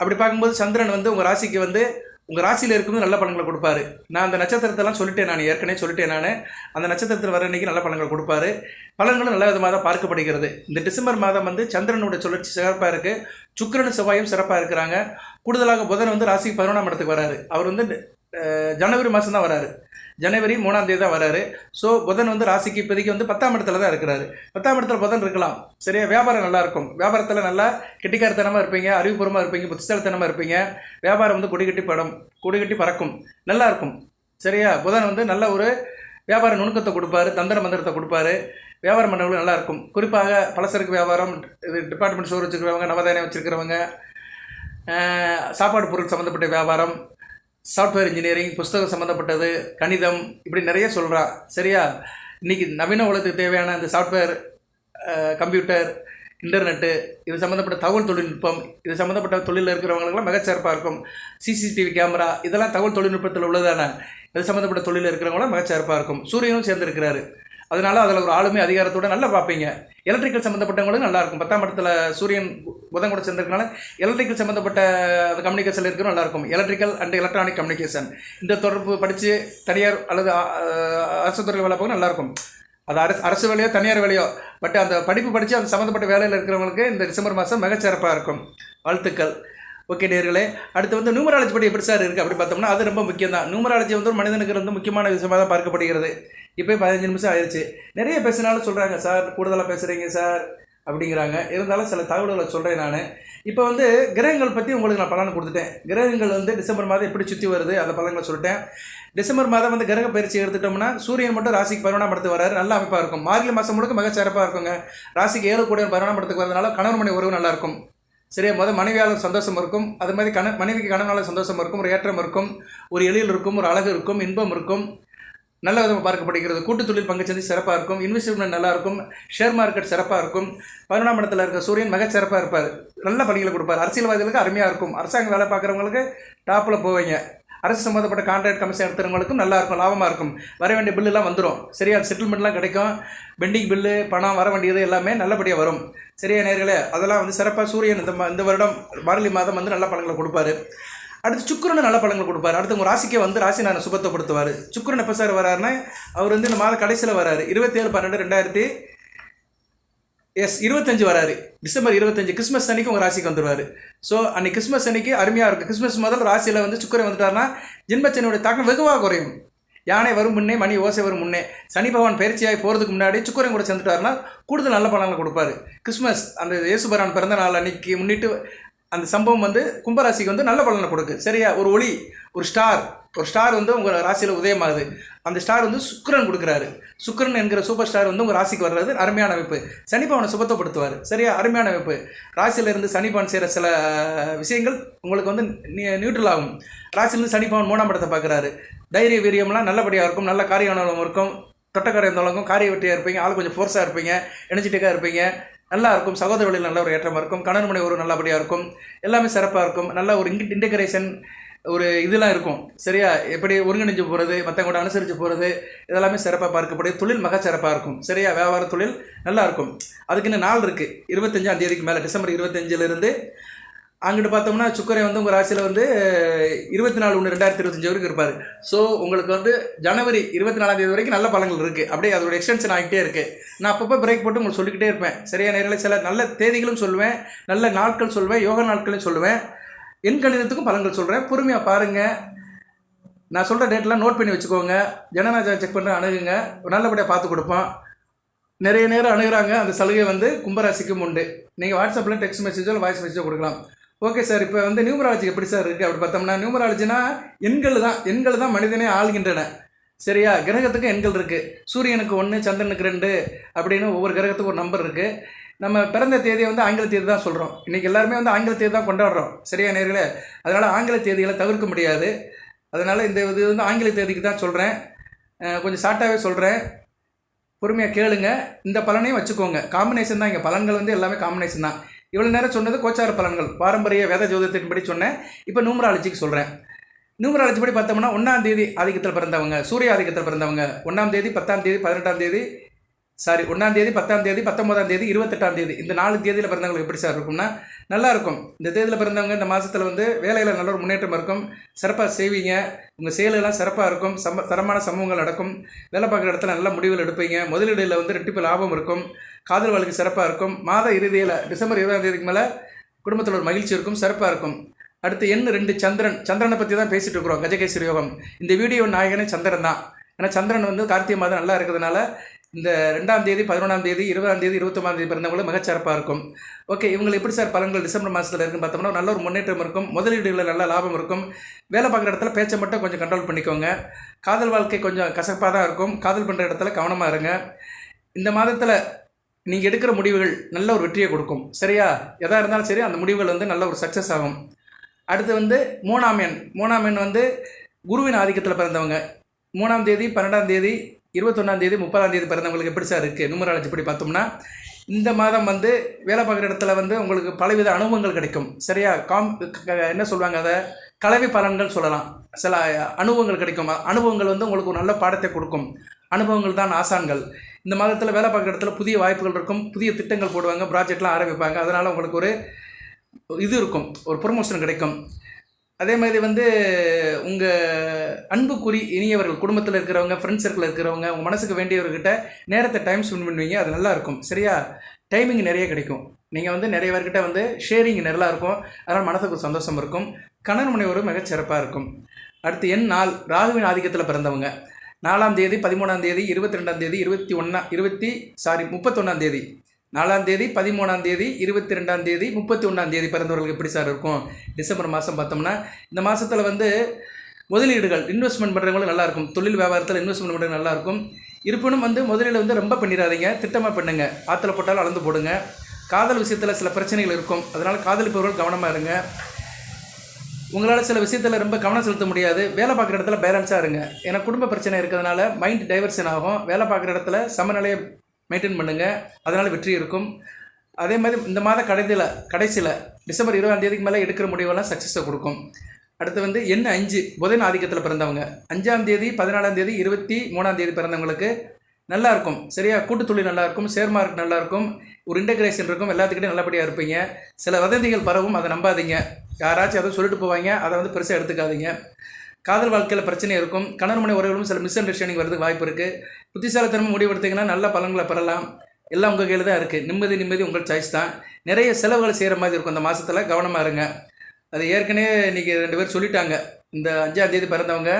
அப்படி பார்க்கும்போது சந்திரன் வந்து உங்கள் ராசிக்கு வந்து உங்கள் ராசியில் இருக்கும்போது நல்ல பலன்களை கொடுப்பாரு. நான் அந்த நட்சத்திரத்தெல்லாம் சொல்லிட்டேன் நான் ஏற்கனவே சொல்லிட்டேன் நான். அந்த நட்சத்திரத்தில் வர அன்னைக்கு நல்ல பலன்கள் கொடுப்பாரு. பலன்களும் நல்ல விதமாக தான் பார்க்கப்படுகிறது. இந்த டிசம்பர் மாதம் வந்து சந்திரனோட சுழற்சி சிறப்பாக இருக்குது சுக்கரன் செவ்வாயும் சிறப்பாக இருக்கிறாங்க. கூடுதலாக புதன் வந்து ராசிக்கு பதினொன்றாம் இடத்துக்கு வராரு. அவர் வந்து ஜனவரி மாதம் தான் வராரு. ஜனவரி மூணாம் தேதி தான் வராரு. ஸோ புதன் வந்து ராசிக்கு இப்போதைக்கு வந்து பத்தாம் இடத்துல தான் இருக்கிறாரு. பத்தாம் இடத்துல புதன் இருக்கலாம். சரியா? வியாபாரம் நல்லா இருக்கும். வியாபாரத்தில் நல்லா கெட்டிக்காரத்தனமாக இருப்பீங்க அறிவுபூர்வமாக இருப்பீங்க புத்திசாலித்தனமாக இருப்பீங்க. வியாபாரம் வந்து கொடிகட்டி படம் கொடிகட்டி பறக்கும். நல்லா இருக்கும். சரியா? புதன் வந்து நல்ல ஒரு வியாபார நுணுக்கத்தை கொடுப்பாரு தந்திர மந்திரத்தை கொடுப்பாரு. வியாபாரம் பண்ணுறவங்களுக்கு நல்லா இருக்கும். குறிப்பாக பலசரக்கு வியாபாரம் இது டிபார்ட்மெண்ட் ஸ்டோர் வச்சுருக்கிறவங்க நவதானியம் வச்சுருக்கிறவங்க சாப்பாடு பொருள் சம்மந்தப்பட்ட வியாபாரம் சாஃப்ட்வேர் இன்ஜினியரிங் புஸ்தகம் சம்மந்தப்பட்டது கணிதம் இப்படி நிறைய சொல்கிறா சரியா? இன்னைக்கு நவீன உலகத்துக்கு தேவையான இந்த சாஃப்ட்வேர் கம்ப்யூட்டர் இன்டர்நெட்டு இது சம்மந்தப்பட்ட தகவல் தொழில்நுட்பம் இது சம்மந்தப்பட்ட தொழிலில் இருக்கிறவங்களுக்குலாம் மிகச்சிறப்பாக இருக்கும். சிசிடிவி கேமரா இதெல்லாம் தகவல் தொழில்நுட்பத்தில் உள்ளதான? இது சம்மந்தப்பட்ட தொழிலில் இருக்கிறவங்களாம் மிகச்சிறப்பாக இருக்கும். சூரியனும் சேர்ந்துருக்கிறாரு. அதனால அதில் ஒரு ஆளுமை அதிகாரத்தோட நல்லா பார்ப்பீங்க. எலக்ட்ரிக்கல் சம்மந்தப்பட்டவங்களும் நல்லா இருக்கும். பத்தாம் இடத்துல சூரியன் புதன் கூட சேர்ந்திருக்கனால எலக்ட்ரிக்கல் சம்மந்தப்பட்ட அந்த கம்யூனிகேஷன் இருக்கிற நல்லா இருக்கும். எலக்ட்ரிக்கல் அண்ட் எலக்ட்ரானிக் கம்யூனிகேஷன் இந்த தொடர்பு படித்து தனியார் அல்லது அரசு துறை வேலை போக நல்லா அது அரசு அரசு வேலையோ தனியார் வேலையோ. பட் அந்த படிப்பு படித்து அந்த சம்மந்தப்பட்ட வேலையில் இருக்கிறவங்களுக்கு இந்த டிசம்பர் மாதம் மிகச்சிறப்பாக இருக்கும். வாழ்த்துக்கள். ஓகே நேர்களே அடுத்து வந்து நியூமராலஜி படி எப்படி சார் இருக்குது அப்படி பார்த்தோம்னா அது ரொம்ப முக்கியம் தான் நியூமராலஜி வந்து ஒரு மனிதனுக்கு வந்து முக்கியமான விஷயமாக தான் பார்க்கப்படுகிறது. இப்போ பதினஞ்சு நிமிஷம் ஆயிடுச்சு நிறைய பேசினாலும் சொல்கிறாங்க சார் கூடுதலாக பேசுகிறீங்க சார் அப்படிங்கிறாங்க. இருந்தாலும் சில தகவல்களை சொல்கிறேன் நான். இப்போ வந்து கிரகங்கள் பற்றி உங்களுக்கு நான் பலன் கொடுத்துட்டேன். கிரகங்கள் வந்து டிசம்பர் மாதம் எப்படி சுற்றி வருது அந்த பலன்களை சொல்லிட்டேன். டிசம்பர் மாதம் வந்து கிரக பயிற்சி எடுத்துட்டோம்னா சூரியன் மட்டும் ராசிக்கு பதினொன்றாம் படத்துக்கு வராரு நல்ல அமைப்பாக இருக்கும். மார்கழி மாதம் முழுக்க மிக சிறப்பாக இருக்குங்க. ராசிக்கு ஏழு கூட பதினொன்றாம் படத்துக்கு வரதுனால கணவன் மனை உறவு நல்லா இருக்கும். சரியா மொதல் மனைவியால் சந்தோஷம் இருக்கும். அது மாதிரி கண மனைவிக்கு கணவனால சந்தோஷம் இருக்கும். ஒரு ஏற்றம் இருக்கும். ஒரு எழில் இருக்கும். ஒரு அழகு இருக்கும். இன்பம் இருக்கும். நல்ல விதமாக பார்க்கப்படுகிறது. கூட்டு தொழில் பங்குச்சந்தை சிறப்பாக இருக்கும். இன்வெஸ்ட்மெண்ட் நல்லா இருக்கும். ஷேர் மார்க்கெட் சிறப்பாக இருக்கும். பதினொன்றாம் இடத்துல இருக்க சூரியன் மிக சிறப்பாக இருப்பார். நல்ல பணிகளை கொடுப்பார். அரசியல்வாதிகளுக்கு அருமையாக இருக்கும். அரசாங்க வேலை பார்க்குறவங்களுக்கு டாப்பில் போவீங்க. அரசு சம்மந்தப்பட்ட கான்ட்ராக்ட் கமிஷன் எடுத்துறவங்களுக்கும் நல்லா இருக்கும் லாபமாக இருக்கும். வர வேண்டிய பில்லுலாம் வந்துடும் சரியா செட்டில்மெண்ட்லாம் கிடைக்கும். பெண்டிங் பில்லு பணம் வர வேண்டியது எல்லாமே நல்லபடியாக வரும். சரியா நேர்களே அதெல்லாம் வந்து சிறப்பாக சூரியன் இந்த இந்த வருடம் மார்கழி மாதம் வந்து நல்ல பழங்களை கொடுப்பாரு. அடுத்து சுக்கிரன் நல்ல பழங்கள் கொடுப்பாரு. அடுத்து உங்கள் ராசிக்கே வந்து ராசி நான் சுபத்தைப்படுத்துவார் சுக்கரன் எப்போ சார் வராருன்னா அவர் வந்து இந்த மாத கடைசியில் வராரு இருபத்தேழு பன்னெண்டு ரெண்டாயிரத்தி எஸ் இருபத்தஞ்சு வராரு டிசம்பர் இருபத்தஞ்சு கிறிஸ்மஸ் அன்னைக்கு உங்கள் ராசிக்கு வந்துடுவார் ஸோ அன்னைக்கு கிறிஸ்மஸ் அன்னைக்கு அருமையாக இருக்கும். கிறிஸ்மஸ் முதல் ராசியில் வந்து சுக்கரை வந்துட்டாருன்னா ஜென்மச்சனியோட தாக்கம் வெகுவாக குறையும். யானை வரும் முன்னே மணி ஓசை வரும் முன்னே சனி பகவான் பயிற்சியாகி போகிறதுக்கு முன்னாடி சுக்கிரன் கூட சேர்ந்துட்டாருன்னா கூடுதல் நல்ல பலன்களை கொடுப்பாரு. கிறிஸ்மஸ் அந்த இயேசுபரான் பிறந்த நாள் அன்னைக்கு முன்னிட்டு அந்த சம்பவம் வந்து கும்பராசிக்கு வந்து நல்ல பலனை கொடுக்கு. சரியா? ஒரு ஒளி ஒரு ஸ்டார் ஒரு ஸ்டார் வந்து உங்கள் ராசியில் உதயமாகுது. அந்த ஸ்டார் வந்து சுக்கரன் கொடுக்குறாரு. சுக்கரன் என்கிற சூப்பர் ஸ்டார் வந்து உங்கள் ராசிக்கு வர்றது அருமையான அமைப்பு. சனிபவனை சுபத்தப்படுத்துவார். சரியா? அருமையான அமைப்பு. ராசியிலிருந்து சனிபவன் செய்கிற சில விஷயங்கள் உங்களுக்கு வந்து நியூட்ரல் ஆகும். ராசியிலேருந்து சனிபவன் மூணாம் படத்தை பார்க்குறாரு. தைரிய வீரியம்லாம் நல்லபடியாக இருக்கும். நல்ல காரியம் இருக்கும். தொட்டக்கார இருந்தவங்களுக்கும் காரிய வெட்டியாக இருப்பீங்க. ஆள் கொஞ்சம் ஃபோர்ஸாக இருப்பீங்க. எனர்ஜெட்டிக்காக இருப்பீங்க. நல்லா இருக்கும். சகோதர வழியில் நல்ல ஒரு ஏற்றமாக இருக்கும். கணவன் மனை ஒரு நல்லபடியாக இருக்கும். எல்லாமே சிறப்பாக இருக்கும். நல்ல ஒரு இன் இன்டகிரேஷன் ஒரு இதெல்லாம் இருக்கும். சரியா? எப்படி ஒருங்கிணைஞ்சு போகிறது மற்றவங்க கூட அனுசரித்து போகிறது இதெல்லாமே சிறப்பாக பார்க்கப்படுது தொழில் மக சிறப்பாக இருக்கும். சரியா? வியாபார தொழில் நல்லா இருக்கும். அதுக்கு இன்னும் நாள் இருக்குது இருபத்தஞ்சாம் தேதிக்கு மேலே டிசம்பர் இருபத்தஞ்சிலிருந்து அங்கிட்டு பார்த்தோம்னா சுக்கரை வந்து உங்கள் ராசியில் வந்து இருபத்தி நாலு ஒன்று ரெண்டாயிரத்தி இருபத்தஞ்சு வரைக்கும் இருப்பார். ஸோ உங்களுக்கு வந்து ஜனவரி இருபத்தி நாலாம் தேதி வரைக்கும் நல்ல பழங்கள் இருக்குது அப்படியே அதோட எக்ஸ்டென்ஷன் ஆகிட்டே இருக்குது நான் அப்பப்போ பிரேக் போட்டு உங்களுக்கு சொல்லிக்கிட்டே இருப்பேன். சரியா நேரில் சில நல்ல தேதிகளும் சொல்லுவேன். நல்ல நாட்கள் சொல்லுவேன். யோக நாட்களும் சொல்லுவேன். என் கணிதத்துக்கும் பலன்கள் சொல்கிறேன் பொறுமையாக பாருங்கள் நான் சொல்கிற டேட்லாம் நோட் பண்ணி வச்சுக்கோங்க. ஜனநாயகம் செக் பண்ணுற அணுகுங்க. நல்லபடியாக பார்த்து கொடுப்போம். நிறைய நேரம் அணுகிறாங்க. அந்த சலுகை வந்து கும்பராசிக்கும் உண்டு. நீங்கள் வாட்ஸ்அப்பில் டெக்ஸ்ட் மெசேஜோ வாய்ஸ் மெசேஜோ கொடுக்கலாம். ஓகே சார் இப்போ வந்து நியூமராலஜி எப்படி சார் இருக்குது அப்படி பார்த்தோம்னா நியூமராலஜினா எண்கள் தான். எண்கள் தான் மனிதனே ஆள்கின்றன. சரியா? கிரகத்துக்கு எண்கள் இருக்குது சூரியனுக்கு ஒன்று சந்திரனுக்கு ரெண்டு அப்படின்னு ஒவ்வொரு கிரகத்துக்கும் ஒரு நம்பர் இருக்குது நம்ம பிறந்த தேதியை வந்து ஆங்கில தேதி தான் சொல்கிறோம் இன்றைக்கி எல்லாருமே வந்து ஆங்கில தேதி தான் கொண்டாடுறோம். சரியா நேர்களே? அதனால் ஆங்கில தேதிகளை தவிர்க்க முடியாது. அதனால் இந்த இது வந்து ஆங்கில தேதிக்கு தான் சொல்கிறேன் கொஞ்சம் ஷார்ட்டாகவே சொல்கிறேன் பொறுமையாக கேளுங்க. இந்த பலனையும் வச்சுக்கோங்க. காம்பினேஷன் தான் இங்கே. பலன்கள் வந்து எல்லாமே காம்பினேஷன் தான். இவ்வளோ நேரம் சொன்னது கோச்சார பலன்கள். பாரம்பரிய வேத ஜோதிடத்தின்படி சொன்னேன். இப்போ நூமராலஜிக்கு சொல்கிறேன் நூமராலஜி படி பார்த்தோம்னா ஒன்றாம் தேதி ஆதிக்கத்தில் பிறந்தவங்க சூரிய ஆதிக்கத்தில் பிறந்தவங்க ஒன்றாம் தேதி பத்தாம் தேதி பதினெட்டாம் தேதி சாரி ஒன்றாம் தேதி பத்தாம் தேதி பத்தொன்பதாம் தேதி இருபத்தெட்டாம் தேதி இந்த நாலு தேதியில் பிறந்தவங்களுக்கு எப்படி சார் இருக்கும்னா நல்லா இருக்கும் இந்த தேதியில் பிறந்தவங்க இந்த மாதத்தில் வந்து வேலையில் நல்ல ஒரு முன்னேற்றம் இருக்கும். சிறப்பாக செய்வீங்க. உங்கள் செயலெல்லாம் சிறப்பாக இருக்கும். சம தரமான சம்பவங்கள் நடக்கும். வேலை பார்க்குற இடத்துல நல்ல முடிவுகள் எடுப்பீங்க. முதலீடுல வந்து ரெட்டிப்பு லாபம் இருக்கும். காதல் வாழ்க்கை சிறப்பாக இருக்கும். மாத இறுதியில் டிசம்பர் இருபதாம் தேதிக்கு மேலே குடும்பத்தில் ஒரு மகிழ்ச்சி இருக்கும். சிறப்பாக இருக்கும். அடுத்து எண் ரெண்டு சந்திரன். சந்திரனை பற்றி தான் பேசிகிட்டு இருக்கிறோம். கஜகேசரி யோகம். இந்த வீடியோ நாயகனே சந்திரன் தான். ஏன்னா சந்திரன் வந்து கார்த்திகை மாதம் நல்லா இருக்கிறதுனால இந்த ரெண்டாம் தேதி பதினொன்றாம் தேதி இருபதாம் தேதி இருபத்தொம்பதாம் தேதி பிறந்தவங்களும் மிகச்சிறப்பாக இருக்கும். ஓகே இவங்களை எப்படி சார் பலன்கள் டிசம்பர் மாதத்தில் இருக்குன்னு பார்த்தோம்னா நல்ல ஒரு முன்னேற்றம் இருக்கும் முதலீடுகளில் நல்ல லாபம் இருக்கும். வேலை பார்க்குற இடத்துல பேச்சை மட்டும் கொஞ்சம் கண்ட்ரோல் பண்ணிக்கோங்க. காதல் வாழ்க்கை கொஞ்சம் கசப்பாக தான் இருக்கும். காதல் பண்ணுற இடத்துல கவனமாக இருங்க. இந்த மாதத்தில் நீங்கள் எடுக்கிற முடிவுகள் நல்ல ஒரு வெற்றியை கொடுக்கும். சரியா? எதாக இருந்தாலும் சரி அந்த முடிவுகள் வந்து நல்ல ஒரு சக்ஸஸ் ஆகும். அடுத்து வந்து மூணாம் எண். மூணாம் எண் வந்து குருவின் ஆதிக்கத்தில் பிறந்தவங்க. மூணாம் தேதி பன்னெண்டாம் தேதி இருபத்தொன்னாம் தேதி முப்பதாம் தேதி பிறந்தவங்களுக்கு எப்படி சார் இருக்குது நியூமராலஜி இப்படி பார்த்தோம்னா இந்த மாதம் வந்து வேலை பார்க்குற இடத்துல வந்து உங்களுக்கு பலவித அனுபவங்கள் கிடைக்கும். சரியா? காம் என்ன சொல்லுவாங்க அதை? கலவை பலன்கள் சொல்லலாம். சில அனுபவங்கள் கிடைக்கும். அனுபவங்கள் வந்து உங்களுக்கு ஒரு நல்ல பாடத்தை கொடுக்கும். அனுபவங்கள் தான் ஆசான்கள். இந்த மாதத்தில் வேலை பார்க்குற இடத்துல புதிய வாய்ப்புகள் இருக்கும். புதிய திட்டங்கள் போடுவாங்க. ப்ராஜெக்ட்லாம் ஆரம்பிப்பாங்க. அதனால் உங்களுக்கு ஒரு இது இருக்கும். ஒரு ப்ரொமோஷன் கிடைக்கும். அதே மாதிரி வந்து உங்கள் அன்புக்குறி இனியவர்கள் குடும்பத்தில் இருக்கிறவங்க ஃப்ரெண்ட்ஸ் சர்க்கிளில் இருக்கிறவங்க உங்கள் மனசுக்கு வேண்டியவர்கிட்ட நேரத்தை டைம் ஸ்பெண்ட் பண்ணுவீங்க அது நல்லா இருக்கும். சரியா? டைமிங் நிறைய கிடைக்கும். நீங்கள் வந்து நிறைய பேர்கிட்ட வந்து ஷேரிங் நல்லா இருக்கும். அதனால் மனசுக்கு சந்தோஷம் இருக்கும். கணவன் முனைவரும் மிகச்சிறப்பாக இருக்கும். அடுத்து என் நாள் ராகுவின் ஆதிக்கத்தில் பிறந்தவங்க. நாலாம் தேதி பதிமூணாம் தேதி இருபத்தி ரெண்டாம் தேதி இருபத்தி ஒன்றா இருபத்தி சாரி முப்பத்தொன்னாம் தேதி. நாலாம் தேதி பதிமூணாம் தேதி இருபத்தி ரெண்டாம் தேதி முப்பத்தி ஒன்றாம் தேதி பிறந்தவர்களுக்கு எப்படி சார் இருக்கும்? டிசம்பர் மாதம் பார்த்தோம்னா இந்த மாதத்தில் வந்து முதலீடுகள் இன்வெஸ்ட்மெண்ட் பண்ணுறவங்களும் நல்லாயிருக்கும் தொழில் வியாபாரத்தில் இன்வெஸ்ட்மெண்ட் பண்ணுறது நல்லாயிருக்கும் இருப்பினும் வந்து முதலீடு வந்து ரொம்ப பண்ணிடாதீங்க. திட்டமாக பண்ணுங்க. ஆற்றுல போட்டாலும் அளந்து போடுங்க. காதல் விஷயத்தில் சில பிரச்சனைகள் இருக்கும். அதனால் காதலிப்பவர்கள் கவனமாக இருங்க. உங்களால் சில விஷயத்தில் ரொம்ப கவனம் செலுத்த முடியாது. வேலை பார்க்குற இடத்துல பேலன்ஸாக இருங்க. ஏன்னா குடும்ப பிரச்சனை இருக்கிறதுனால மைண்ட் டைவர்ஷன் ஆகும். வேலை பார்க்குற இடத்துல சமநிலையை மெயின்டைன் பண்ணுங்கள் அதனால் வெற்றி இருக்கும். அதே மாதிரி இந்த மாத கடைசியில் கடைசியில் டிசம்பர் இருபதாம் தேதிக்கு மேலே எடுக்கிற முடிவெல்லாம் சக்ஸஸை கொடுக்கும். அடுத்து வந்து எண் அஞ்சு புதன் ஆதிக்கத்தில் பிறந்தவங்க. அஞ்சாம் தேதி பதினாலாம் தேதி இருபத்தி மூணாம் தேதி பிறந்தவங்களுக்கு நல்லாயிருக்கும் சரியா? கூட்டுத்தொழில் நல்லா இருக்கும். ஷேர் மார்க்கெட் நல்லாயிருக்கும் ஒரு இன்டகிரேஷன் இருக்கும். எல்லாத்துக்கிட்டையும் நல்லபடியாக இருப்பீங்க. சில வதந்திகள் பரவும். அதை நம்பாதீங்க. யாராச்சும் அதை சொல்லிட்டு போவாங்க. அதை வந்து பெருசாக எடுத்துக்காதீங்க. காதல் வாழ்க்கையில் பிரச்சனை இருக்கும். கணவன் மனை உறவுகளும் சில மிஸ் அண்டர்ஸ்டாண்டிங் வரதுக்கு வாய்ப்பு இருக்குது புத்திசாலித்தனமாக முடிவெடுத்தீங்கன்னா நல்ல பலன்களை பெறலாம். எல்லாம் உங்கள் கையில் தான் இருக்குது நிம்மதி நிம்மதி உங்கள் சாய்ஸ் தான். நிறைய செலவுகள் செய்கிற மாதிரி இருக்கும் அந்த மாதத்தில் கவனமாக இருங்க. அது ஏற்கனவே இன்றைக்கி ரெண்டு பேர் சொல்லிட்டாங்க. இந்த அஞ்சாம் தேதி பிறந்தவங்க